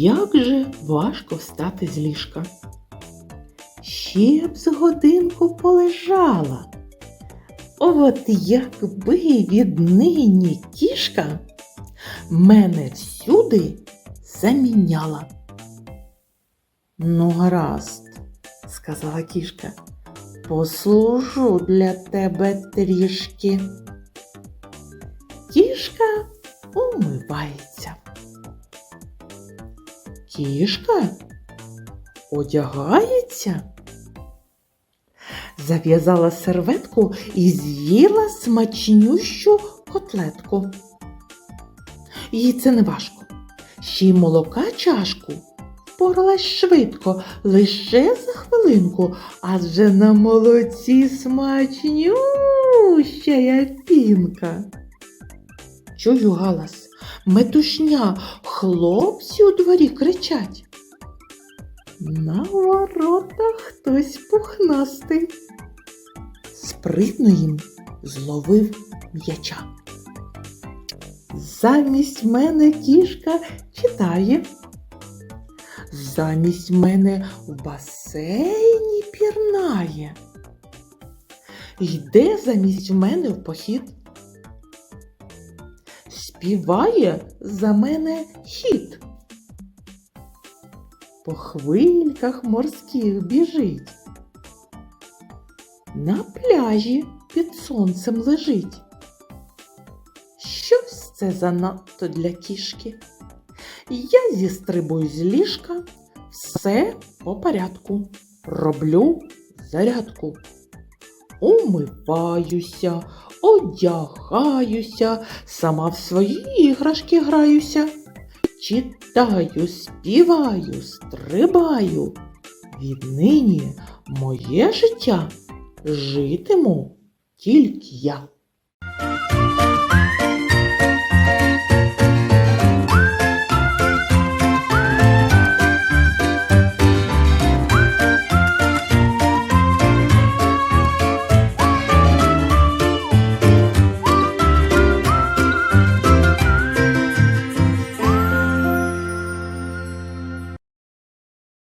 Як же важко встати з ліжка. Ще б з годинку полежала. От якби віднині кішка мене всюди заміняла. Ну, гаразд, сказала кішка, послужу для тебе трішки. Кішка умивається. Кішка одягається. Зав'язала серветку і з'їла смачнющу котлетку. Їй це не важко. Ще й молока чашку впоралась швидко, лише за хвилинку, адже на молоці смачнюща пінка. Чую галас, метушня, хлопці у дворі кричать. На воротах хтось пухнастий. Спритно їм зловив м'яча. Замість мене кішка читає. Замість мене в басейні пірнає. Йде замість мене в похід. Співає за мене хіт. По хвильках морських біжить. На пляжі під сонцем лежить. Щось це занадто для кішки. Я зістрибую з ліжка, все по порядку. Роблю зарядку. Умиваюся, одягаюся, сама в свої іграшки граюся. Читаю, співаю, стрибаю. Віднині моє життя житиму тільки я.